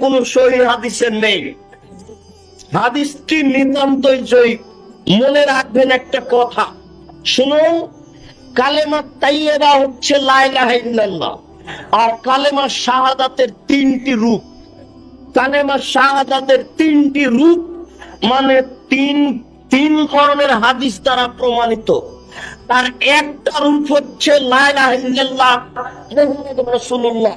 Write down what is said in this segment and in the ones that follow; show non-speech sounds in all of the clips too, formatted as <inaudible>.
কোন হাদিসটি নিতান্তই মনে রাখবেন একটা কথা। কালেমা হচ্ছে আর কালেমা শাহাদাতের তিনটি রূপ। কালেমা শাহাদাতের তিনটি রূপ মানে তিন তিন ধরনের হাদিস দ্বারা প্রমাণিত। তার একটা রূপ হচ্ছে লা ইলাহা ইল্লাল্লাহ, মুহাম্মাদুর রাসূলুল্লাহ।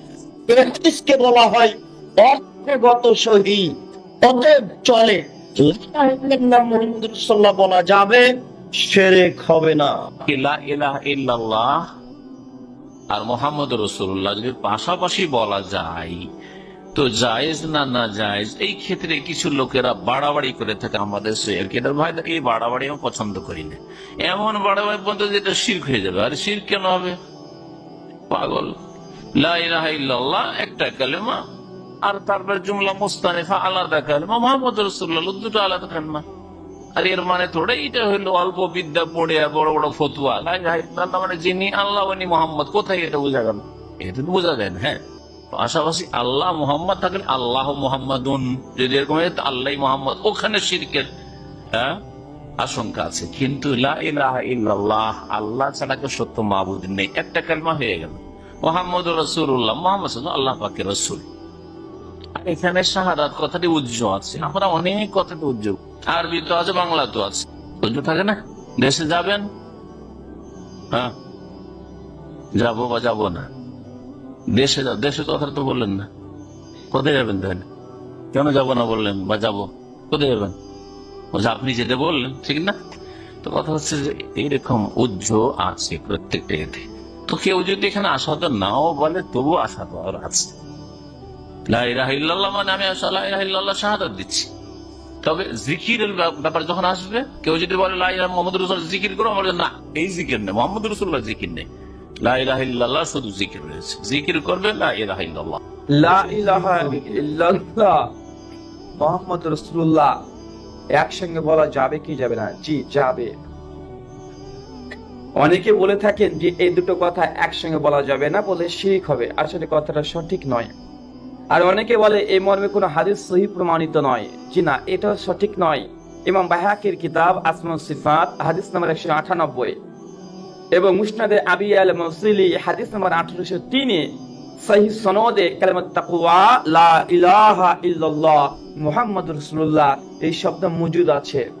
এই বলা হয় অর্থগত সহি অতএব চলে বলা যাবে শিরক হবে না। ইল্লাল্লাহ আর মোহাম্মদ রসুল্লাহ যদি পাশাপাশি বলা যায়, তো জায়েজ না না জায়েজ, এই ক্ষেত্রে কিছু লোকেরা বাড়াবাড়ি করে থাকে আমাদের সৈয়দ ভাই এই বাড়াবাড়ি আমি পছন্দ করি না। এমন বাড়াবাড়ি পর্যন্ত যেটা শির্ক হয়ে যাবে। আর শির্ক কেন হবে? পাগল। একটা কালেমা, আর তারপর জুমলা মুস্তানিফা, আলাদা কালেমা। মোহাম্মদ রসুল্লাহ দুটো আলাদা আর এর মানে থোড়ে এটা হইল অল্প বিদ্যা বড় বড় ফতুয়া। মানে যিনি আল্লাহ, উনি মোহাম্মদ। কোথায় এটা বোঝা গেল? এটা তো বোঝা যায় না হ্যাঁ। পাশাপাশি আল্লাহ মোহাম্মদ থাকলে আল্লাহ মোহাম্মদুন। যদি এরকম আল্লাহ মোহাম্মদ। ওখানে শিরকের হ্যাঁ আশঙ্কা আছে। কিন্তু আল্লাহ ছাড়া কেউ সত্য মাহবুদ নেই। একটা কালমা হয়ে গেল। মোহাম্মদ রসুল্লাহ মোহাম্মদ আল্লাহ পাকে রসুল। এখানে কথাটি উজ্জ আছে, আমরা অনেক কথাটি উজ্জ। আরবি তো আছে, বাংলা তো আছে। উজ্জ থাকে না? দেশে যাবেন? হ্যাঁ। বা না। দেশে দেশে কথা তো বললেন না। কোথায় যাবেন তাহলে? কেন যাব না বললেন বা যাব? কোথায় যাবেন? আপনি যেতে বললেন, ঠিক না? তো কথা হচ্ছে যে এইরকম উজ্জ আছে প্রত্যেকটা তো কেউ যদি এখানে আশাদ নাও বলে তবু তো আর আছে। মানে আমি শাহাদাত দিচ্ছি। তবে ব্যাপ- ব্যাপার যখন আসবে, কেউ যদি বলে মোহাম্মদ রসুল জিকির করো, আমার না, এই জিকির নেই মোহাম্মদ রসুল্লাহ জিকির নেই। লাইরাহিল্লাহ শুধু জিকির রয়েছে। জিকির করবে মোহাম্মদ রসুল্লাহ একসঙ্গে বলা যাবে কি যাবে না? জি, যাবে। অনেকে বলে থাকেন যে এই দুটো কথা একসঙ্গে বলা যাবে না বলে শিরিক হবে আসলে কথাটা সঠিক নয়। আর অনেকে বলে এই মর্মে কোনো হাদিস সহি প্রমাণিত নয়। জি না, এটা সঠিক নয়। ইমাম বাহাকের কিতাব আসমা সিফাত, হাদিস নাম্বার একশো আটানব্বই। এবং মুসনাদে আবি আল মসিলি, হাদিস নাম্বার আঠারোশো তিনে সহি সনদে কালেমাত তাকওয়া লা ইলাহা ইল্লাল্লাহ, মুহাম্মাদুর রাসূলুল্লাহ, এই শব্দ মজুদ আছে।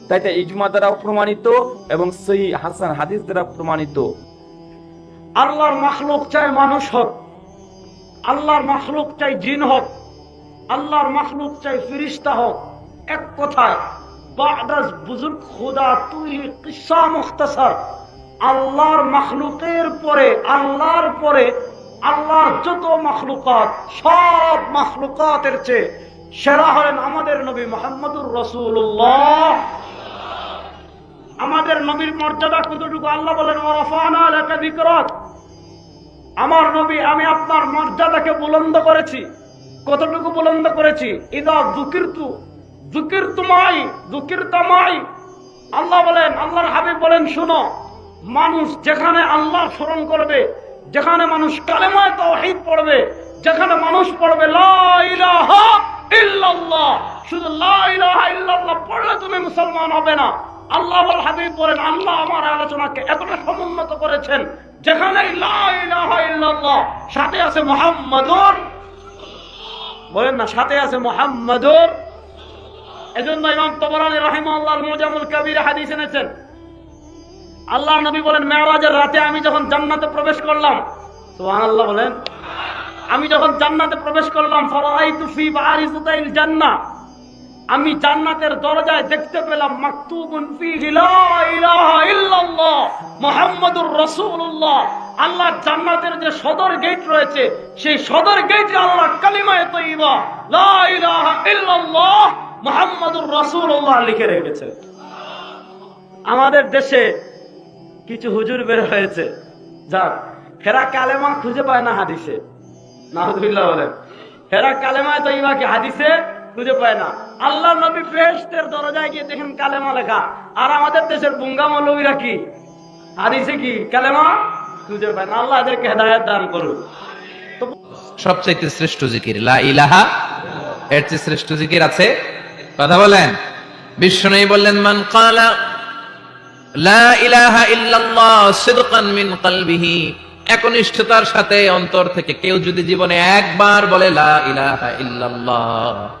তাই এটা ইজমা দ্বারা প্রমাণিত এবং সহি হাসান হাদিস দ্বারা প্রমাণিত। আল্লাহর মাখলুক চাই মানুষ হোক, আল্লাহর মাখলুক চাই জিন হোক, আল্লাহর মাখলুক চাই ফিরিস্তা হোক। এক কথায় বাদাস তুই কিসা আল্লাহর মাখলুকের পরে, আল্লাহর পরে, আল্লাহর যত মাখলুকাত, সব মাখলুকাতের চেয়ে সেরা হলেন আমাদের নবী মোহাম্মদুর রসুল্লাহ আমাদের নবীর মর্যাদা কতটুকু? আল্লাহ বলেন আমার নবী, আমি আপনার মর্যাদাকে বুলন্দ করেছি। কতটুকু বুলন্দ করেছি? ইদা যুকিরতু যুকিরতুমাই যুকিরতামাই আল্লাহ বলেন, আল্লাহর হাবিব বলেন, শুনো, মানুষ যেখানে আল্লাহ স্মরণ করবে, যেখানে মানুষ কালেমায় তাওহীদ পড়বে, যেখানে মানুষ পড়বে শুধু পড়লে তুমি মুসলমান হবে না। আল্লাহ বল হাবিব বলেন, আল্লাহ আমার আলোচনাকে এতটা সমুন্নত করেছেন যেখানে সাথে আছে মুহাম্মাদুর। বলেন না, সাথে আছে মোহাম্মদুর। এজন্য ইমাম তবরানি রাহিমাল্লাহ মুজামুল কবির হাদিস এনেছেন। আল্লাহ নবী বলেন মেরাজের রাতে আমি যখন জান্নাতে প্রবেশ করলাম, সুবহানাল্লাহ বলেন, আমি যখন জান্নাতে প্রবেশ করলাম, ফারাআইতু ফি বারিজাতাইল জান্নাহ আমি জান্নাতের দরজায় দেখতে পেলাম, মাকতুবুন ফিহি লা ইলাহা ইল্লাল্লাহ মুহাম্মাদুর রাসূলুল্লাহ। আল্লাহ জান্নাতের যে সদর গেট রয়েছে, সেই সদর গেটে আল্লাহ কালিমায়ে তয়্যিবা লা ইলাহা ইল্লাল্লাহ মুহাম্মাদুর রাসূলুল্লাহ লিখে রেখেছে। আমাদের দেশে কিছু হুজুর বের হয়েছে। যাক ফেরা কালেমা খুঁজে পায় না হাদিসে। নাহদুল্লাহ বলেন। হেরা কালেমায় তো ইমাকে হাদিসে? খুঁজে পায় না। আল্লাহ নবী বেহেশতের দরজায় গিয়ে দেখেন কালেমা লেখা। আর আমাদের দেশের বুঙ্গা মৌলবীরা কি? হাদিসে কি কালেমা খুঁজে পায় না? আল্লাহ এদেরকে হেদায়ত দান করুন সবচাইতে শ্রেষ্ঠ জিকির ইলাহা, এর চেয়ে শ্রেষ্ঠ জিকির আছে? কথা বলেন। বিষ্ণু বললেন, মান কালা, লা ইলাহা মিন কলবিহি। একনিষ্ঠতার সাথে অন্তর থেকে কেউ যদি জীবনে একবার বলে, লা ইলাহা ইল্লাল্লাহ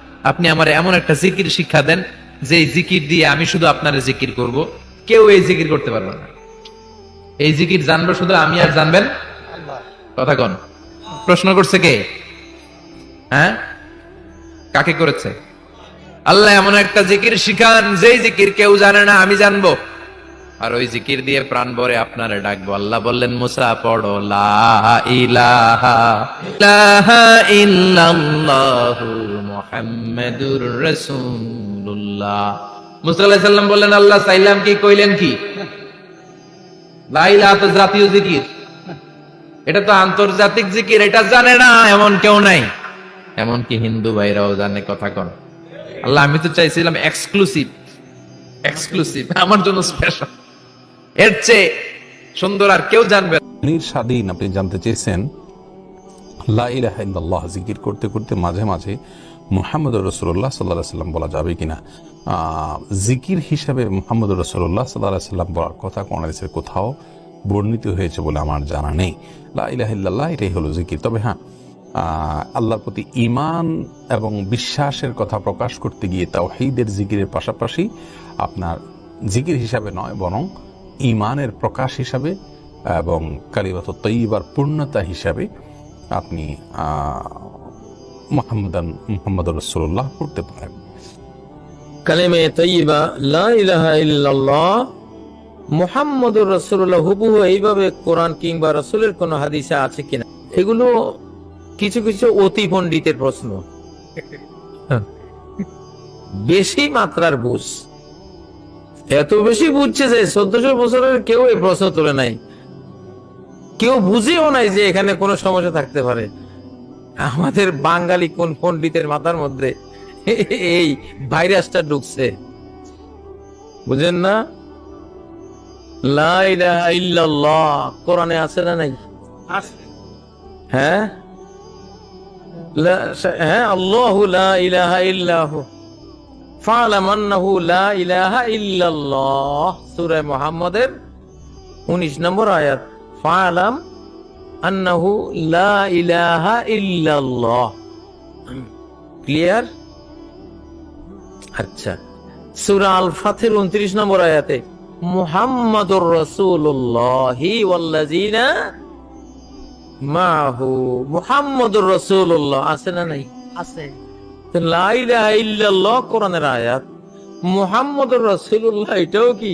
আপনি আমার এমন একটা জিকির শিক্ষা দেন যে জিকির দিয়ে আমি শুধু আপনার জিকির করব। কেউ এই জিকির করতে পারবে না। এই জিকির জানবে শুধু আমি আর জানবেন? কথা কন। প্রশ্ন করছে কে? হ্যাঁ? কাকে করেছে? আল্লাহ এমন একটা জিকির শিখান, যেই জিকির কেউ জানে না, আমি জানব। আর ওই জিকির দিয়ে প্রাণ ভরে আপনারে ডাকবো। আল্লাহ বললেন, মুসা, পড়ো। বললেন, আল্লাহ চাইলাম কি, কইলেন কি? তো জাতীয় জিকির। এটা তো আন্তর্জাতিক জিকির, এটা জানে না, এমন কেউ নাই। এমনকি হিন্দু ভাইরাও জানে, কথা কন। আল্লাহ, আমি তো চাইছিলাম এক্সক্লুসিভ এক্সক্লুসিভ আমার জন্য স্পেশাল এর চেয়ে সুন্দর আর কেউ জানবে স্বাধীন আপনি জানতে চেয়েছেন? লা ইলাহা ইল্লাল্লাহ, জিকির করতে করতে মাঝে মাঝে মুহাম্মদ রসুল্লাহ সাল্লাহ সাল্লাম বলা যাবে কিনা? জিকির হিসাবে মুহাম্মদ রসুল্লাহ সাল্লাহ সাল্লাম বলার কথা কোন হাদিসের কোথাও বর্ণিত হয়েছে বলে আমার জানা নেই। লা ইলাহা ইল্লাল্লাহ, এটাই হলো জিকির। তবে হ্যাঁ আল্লাহর প্রতি ইমান এবং বিশ্বাসের কথা প্রকাশ করতে গিয়ে তাওহীদের জিকিরের পাশাপাশি আপনার জিকির হিসাবে নয়, বরং ইমানের প্রকাশ হিসাবে এবং কালিমাত তৈবার পূর্ণতা হিসাবে আপনি মোহাম্মদান মোহাম্মদ রসুল্লাহ করতে পারেন। কালেমে তৈবা লা ইলাহা ইল্লাল্লাহ মুহাম্মদুর রাসূলুল্লাহ হুবহু এইভাবে কোরআন কিংবা রাসূলের কোন হাদিসে আছে কিনা? এগুলো কিছু কিছু অতি পণ্ডিতের প্রশ্ন। বেশি মাত্রার বুঝ। এত বেশি বুঝছে যে চোদ্দশো বছরের কেউ এই প্রশ্ন তোলে নাই। কেউ বুঝেও নাই যে এখানে কোনো সমস্যা থাকতে পারে। আমাদের বাঙালি কোন পণ্ডিতের মাথার মধ্যে এই ভাইরাসটা ঢুকছে। বুঝেন না? কোরআনে আছে না নাই? হ্যাঁ? লা- হ্যাঁ আল্লাহু লা ইলাহা ইল্লাহু। মুহাম্মাদের 19 নম্বর আয়াত। ফালাম আন্নাহু লা ইলাহা আচ্ছা। সূরা আল ফাতির 29 নম্বর আয়াতে মুহাম্মাদুর রাসূলুল্লাহ। আছে না নাই? আছে। কোরআনের আয়াত রাসূলুল্লাহ, এটাও কি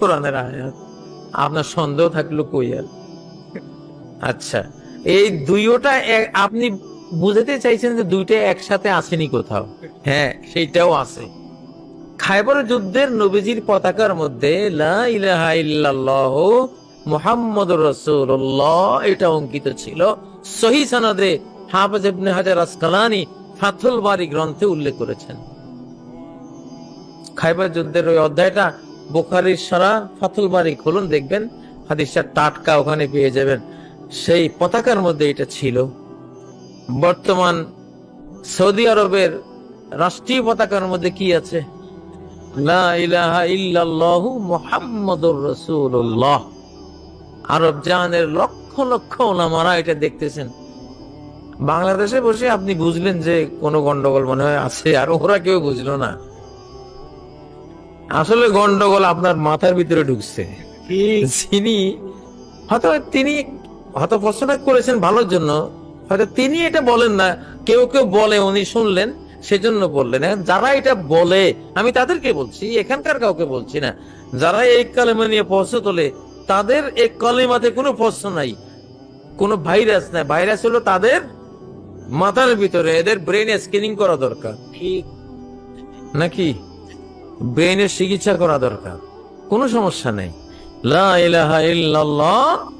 কোরআনের আয়াত? আপনার সন্দেহ থাকল আচ্ছা এই আপনি বুঝাতে চাইছেন যে দুইটা একসাথে আসেনি কোথাও? হ্যাঁ সেইটাও আছে। খাইবর যুদ্ধের নবীজির পতাকার মধ্যে ইল্লাল্লাহ মুহাম্মদুর এটা অঙ্কিত ছিল। সহি সনদে হাফেজ ইবনে হাজার আসকালানি ফাথুল বারি গ্রন্থে উল্লেখ করেছেন। খাইবার যুদ্ধের ওই অধ্যায়টা বুখারির সারা ফাথুল বাড়ি খুলুন, দেখবেন হাদিসটা টাটকা ওখানে পেয়ে যাবেন। সেই পতাকার মধ্যে এটা ছিল। বর্তমান সৌদি আরবের রাষ্ট্রীয় পতাকার মধ্যে কি আছে? আরব জাহানের লক্ষ লক্ষ ওলামারা এটা দেখতেছেন। বাংলাদেশে বসে আপনি বুঝলেন যে কোনো গন্ডগোল মনে হয় আছে আর ওরা কেউ বুঝলো না। আসলে গন্ডগোল আপনার মাথার ভিতরে ঢুকছে। যিনি হয়তো তিনি হয়তো প্রশ্নটা করেছেন ভালোর জন্য হয়তো তিনি এটা বলেন না কেউ কেউ বলে উনি শুনলেন সেজন্য বললেন। যারা এটা বলে আমি তাদেরকে বলছি এখানকার কাউকে বলছি না। যারা এই কালেমা নিয়ে প্রশ্ন তোলে তাদের এই কলেমাতে কোনো প্রশ্ন নাই কোনো ভাইরাস নাই। ভাইরাস হলো তাদের মাথার ভিতরে এদের ব্রেনে স্ক্যানিং করা দরকার। ঠিক নাকি? ব্রেনের চিকিৎসা করা দরকার। কোনো সমস্যা নেই। লা ইলাহা ইল্লাল্লাহ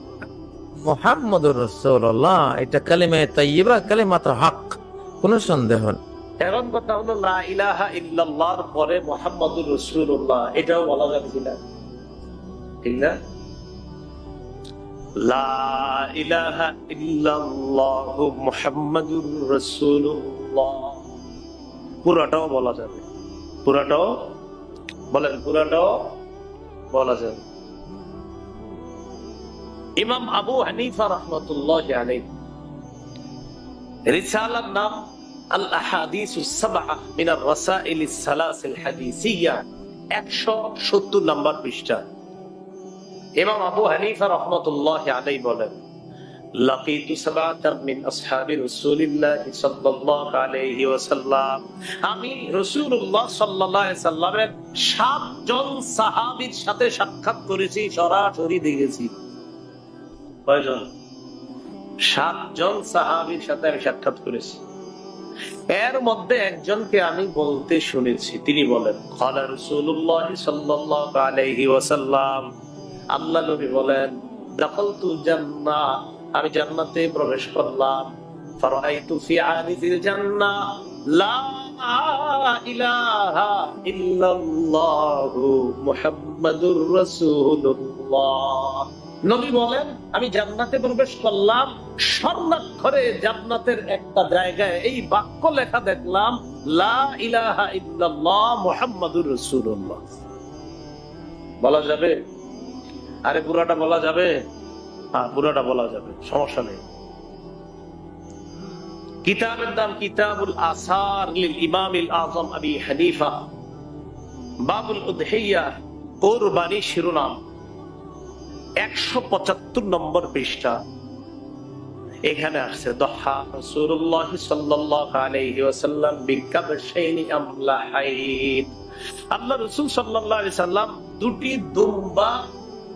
মুহাম্মাদুর রাসূলুল্লাহ এটা কালিমা তাইয়্যিবা কালিমাত হক। কোনো সন্দেহ নেই। এখন কথা হলো লা ইলাহা ইল্লাল্লাহর পরে মুহাম্মাদুর রাসূলুল্লাহ এটাও বলা যাবে কিনা? ঠিক না? পুরাটাও বলা যাবে। পুরাটাও বলেন, পুরাটাও বলা যাবে। ইমাম আবু হানিফা রহমতুল্লাহ রিসালার নাম আল আহাদিস মিন আর রাসাইল হাদিসিয়া। 170 নম্বর পৃষ্ঠা। ইমাম আবু হানিফা রাহমাতুল্লাহি আলাইহি বলেন সাতজন সাহাবীর সাথে আমি সাক্ষাৎ করেছি। এর মধ্যে একজনকে আমি বলতে শুনেছি, তিনি বলেন আলাইহি ওয়াসাল্লাম। আল্লাহ নবী বলেন, দাখালতু জান্নাহ, আমি জান্নাতে প্রবেশ করলাম। ফি জান্নাহ, লা ইলাহা মুহাম্মাদুর রাসূলুল্লাহ। নবী বলেন, আমি জান্নাতে প্রবেশ করলাম, স্বর্ণাক্ষরে জান্নাতের একটা জায়গায় এই বাক্য লেখা দেখলাম, লা ইলাহা ইল্লাল্লাহ মুহাম্মাদুর রাসূলুল্লাহ। বলা যাবে আরে পুরাটা বলা যাবে? হ্যাঁ পুরাটা বলা যাবে, সমস্যা নেই। কিতাবের নাম কিতাবুল আসার লিল ইমামিল আজম আবি হানিফা। বাবুল উদহিয়া, কোরবানি শিরোনাম। একশো পঁচাত্তর নম্বর পৃষ্ঠা। এখানে আসছে, দহা রাসূলুল্লাহ সাল্লাল্লাহু আলাইহি ওয়াসাল্লাম বিকাবশাইনি আমলাহাইন আল্লাহ রাসূল সাল্লাল্লাহু আলাইহি সাল্লাম দুটি দুম্বা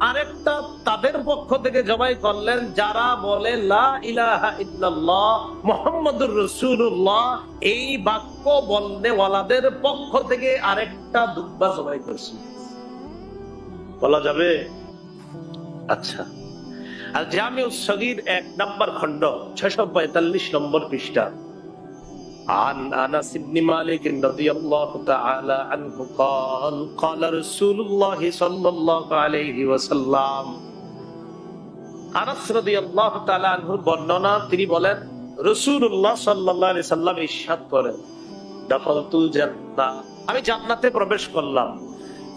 আরেকটা তাদের পক্ষ থেকে জবাই করলেন, যারা বলে এই বাক্য বলনেওয়ালাদের পক্ষ থেকে আরেকটা দুব্বা জবাই করছে। বলা যাবে? আচ্ছা। আর জামিউ সগীর এক নম্বর খণ্ড, ছয়শো পঁয়তাল্লিশ নম্বর পৃষ্ঠা। عن انس بن مالك رضي الله تعالى عنه قال قال رسول الله صلى الله عليه وسلم আনাস রাদিয়াল্লাহু তাআলা আনহুর বর্ণনা তিনি বলেন রাসূলুল্লাহ সাল্লাল্লাহু আলাইহি সাল্লাম ইরশাদ করেন দাখালতুল জান্নাহ আমি জান্নাতে প্রবেশ করলাম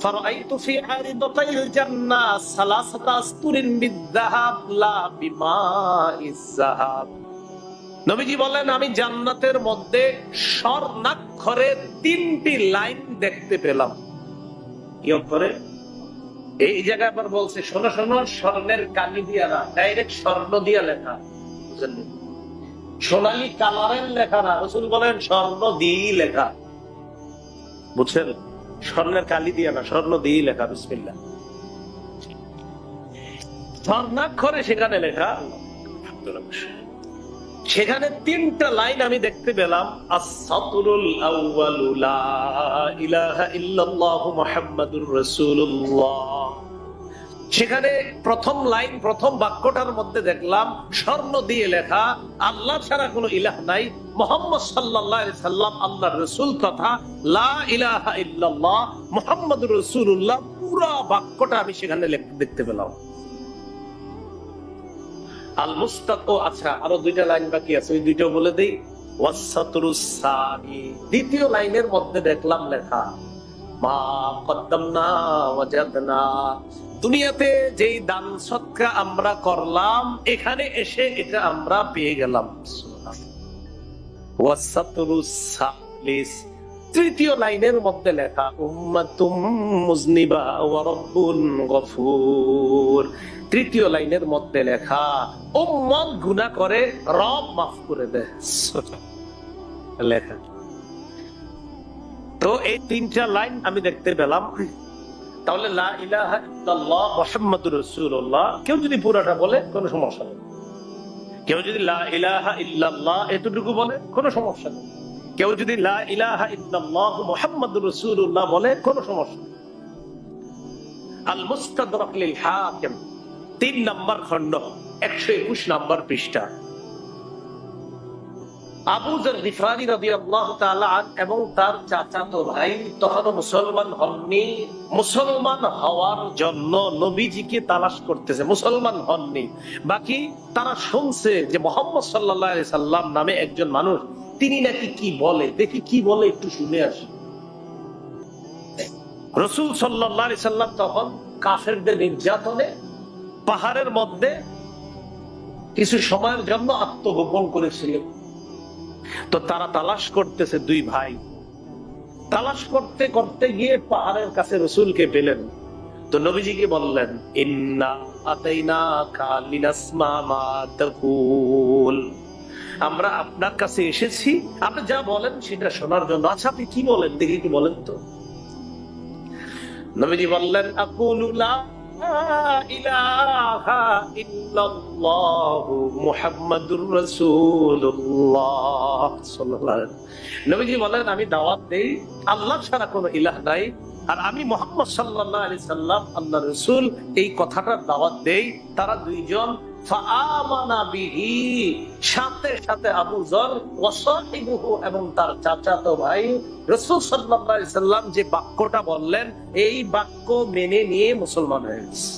فرأيت في عارضتي الجنة ثلاثة أسطر بالذهب لا بماء الذهب নবীজি বলেন, আমি জান্নাতের মধ্যে স্বর্ণাক্ষরে তিনটি লাইন দেখতে পেলাম। কি অক্ষরে? এই জায়গায় আবার বলছে, শোনো শোনো, স্বর্ণের কালি দিয়া না ডাইরেক্ট স্বর্ণ দিয়া লেখা। সোনালী কালারের লেখা না, রসুল বলেন, স্বর্ণ দিয়েই লেখা। বুঝছেন? স্বর্ণের কালি দিয়া না, স্বর্ণ দিয়েই লেখা বিসমিল্লা স্বর্ণাক্ষরে সেখানে লেখা সেখানে তিনটা লাইন আমি দেখতে পেলাম, আস-সাতরুল আউয়ালু লা ইলাহা ইল্লাল্লাহু মুহাম্মাদুর রাসূলুল্লাহ। সেখানে প্রথম লাইন, প্রথম বাক্যটার মধ্যে দেখলাম, স্বর্ণ দিয়ে লেখা, আল্লাহ ছাড়া কোনো ইলাহ নাই, মোহাম্মদ সাল্লাহ সাল্লাম আল্লাহ রসুল তথা, লা ইলাহা ইল্লাল্লাহ মোহাম্মদ রসুল্লাহ পুরা বাক্যটা আমি সেখানে দেখতে পেলাম। আল মুস্তাক ও আচ্ছা আরও দুইটা লাইন বাকি আছে, ওই বলে দেই। দ্বিতীয় লাইনের মধ্যে দেখলাম লেখা দুনিয়াতে যেই দান সৎকা আমরা করলাম, এখানে এসে এটা আমরা পেয়ে গেলাম। তৃতীয় লাইনের মধ্যে লেখা, উম্মাতুম মুজনিবা ওয়া রাব্বুন গফুর। তৃতীয় লাইনের মধ্যে লেখা, উম্মত গুনাহ করে, রব মাফ করে দেয় <laughs> লেখা। তো এই তিনটা লাইন আমি দেখতে পেলাম। তাহলে কেউ যদি পুরাটা বলে, কোনো সমস্যা নেই। কেউ যদি লা ইলাহা ইল্লাল্লাহ এতটুকু বলে, কোনো সমস্যা নেই। কেউ যদি লা ইলাহা ইল্লাল্লাহ রাসূলুল্লাহ বলে, কোনো সমস্যা আল মুস্তাদরাক লিল হাকিম তিন নম্বর খণ্ড, একশো একুশ নম্বর পৃষ্ঠা। এবং তার চাচাতো ভাই তখনও মুসলমান হননি। মুসলমান হওয়ার জন্য নবীজিকে তালাশ করতেছে, মুসলমান হননি। বাকি তারা শুনছে যে মোহাম্মদ আলাইহি সাল্লাম নামে একজন মানুষ, তিনি নাকি কি বলে? দেখি কি বলে একটু শুনে আসি। রসুল আলাইহি সাল্লাম তখন কাফেরদের নির্যাতনে পাহাড়ের মধ্যে কিছু সময়ের জন্য আত্মগোপন করেছিলেন তো তারা তালাশ করতেছে দুই ভাই। তালাশ করতে করতে গিয়ে পাহাড়ের কাছে রসুলকে পেলেন। তো নবীজিকে বললেন আমরা আপনার কাছে এসেছি। আপনি যা বলেন সেটা শোনার জন্য। আচ্ছা আপনি কি বলেন? দেখি কি বলেন তো। নবীজি বললেন, আকুলু আমি দাওয়াত দেই, আল্লাহ ছাড়া কোনো ইলাহ নাই। আর আমি মোহাম্মদ সাল্লাহ আলি সাল্লাম আল্লাহ রসুল, এই কথাটার দাওয়াত দেই। তারা দুইজন সাথে সাথে আবু ওয়াসাহিবুহু এবং তার চাচাতো ভাই রাসূল সাল্লাম যে বাক্যটা বললেন, এই বাক্য মেনে নিয়ে মুসলমান হয়ে গেছে।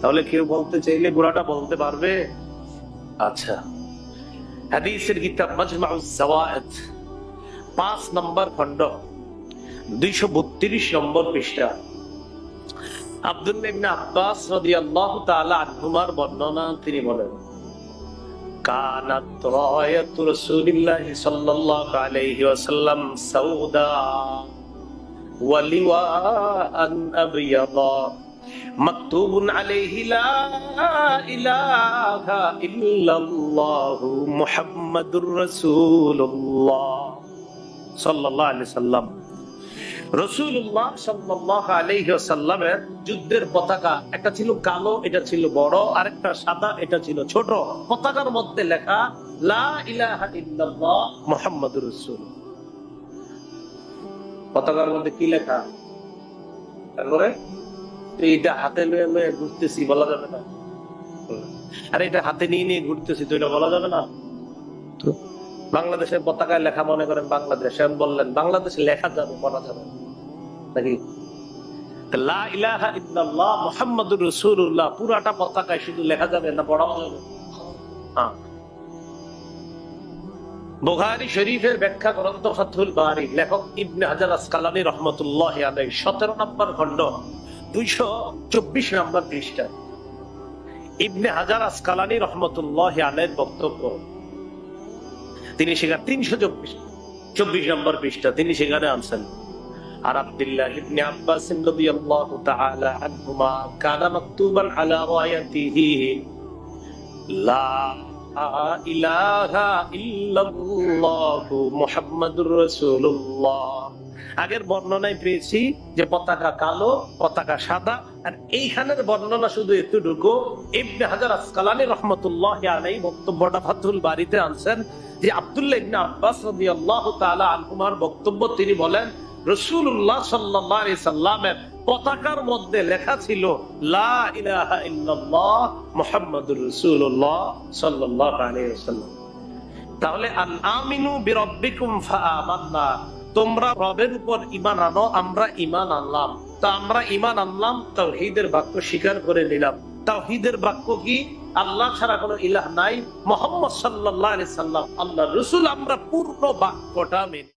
তাহলে কেউ বলতে চাইলে গোড়াটা বলতে পারবে? আচ্ছা। হাদিসের কিতাব মাজমাউজ পাঁচ নম্বর খণ্ড, দুইশো বত্রিশ নম্বর পৃষ্ঠা। আব্দুল্লাহ আব্বাস রাদিয়াল্লাহু তাআলা আনহুমার বর্ণনা তিনি বলেন, কানাত রায়াতু রাসূলিল্লাহি সাল্লাল্লাহু আলাইহি ওয়াসাল্লাম সাউদা ওয়া লিওয়াআন আবিয়াদা মাকতুবুন আলাইহি লা ইলাহা ইল্লাল্লাহু মুহাম্মাদুর রাসূলুল্লাহ সাল্লাল্লাহু আলাইহি সাল্লাম রসুল্লাহ সাল্লাহ আলহ্লামের যুদ্ধের পতাকা, একটা ছিল কালো, এটা ছিল বড় সাদা, এটা ছিল ছোট। পতাকার মধ্যে লেখা, লা পতাকার মধ্যে কি লেখা? তারপরে এটা হাতে ঘুরতেছি, বলা যাবে না। আর, এটা হাতে নিয়ে নিয়ে ঘুরতেছি, তো এটা বলা যাবে না? বাংলাদেশের পতাকায় লেখা, মনে করেন বাংলাদেশ। বললেন, বাংলাদেশে লেখা যাবে, পড়া যাবে। নাকি? পুরাটা পতাকায় শুধু লেখা যাবে না পড়াও যাবে? হ্যাঁ। শরীফের ব্যাখ্যা গ্রন্থ বারি, লেখক ইবনে হাজার আসকালানি রহমতুল্লাহ সতেরো নম্বর খণ্ড, দুইশো চব্বিশ নম্বর পৃষ্ঠা ইবনে হাজার আসকালানি রহমতুল্লাহ আলের বক্তব্য তিনি সেখানে তিনশো চব্বিশ চব্বিশ নম্বর পৃষ্ঠা, তিনি সেখানে আনছেন। আর আব্দুল্লাহ ইবনে আব্বাস রাদিয়াল্লাহু তাআলা আনহুমা কানা মাকতুবান আলা রায়াতিহি লা ইলাহা ইল্লাল্লাহু মুহাম্মাদুর রাসূলুল্লাহ। আগের বর্ণনায় পেয়েছি যে পতাকা কালো, পতাকা সাদা, আর এইখানের বর্ণনা শুধু এতটুকু। ইবনে হাজার আসকালানি রহমতুল্লাহ আলাই বক্তব্যটা ফাতুল বাড়িতে আনছেন যে ইবনে আব্বাস রাদিয়াল্লাহু তাআলা আনহুমার বক্তব্য, তিনি বলেন রসুল্লাহ সাল্লাহ সাল্লামের পতাকার মধ্যে লেখা ছিল, লা ইলাহা ইল্লাল্লাহ মুহাম্মাদুর রাসূলুল্লাহ সাল্লাল্লাহু আলাইহি ওয়াসাল্লাম। তাহলে আন আমিনু তোমরা রবের উপর ইমান আনো, আমরা ইমান আনলাম। তা আমরা ইমান আনলাম, তাওহীদের বাক্য স্বীকার করে নিলাম। তাওহীদের বাক্য কি? আল্লাহ ছাড়া কোনো ইলাহ নাই। মোহাম্মদ সাল্লাহ সাল্লাম আল্লাহ রসুল, আমরা পূর্ণ বাক্যটা মেনে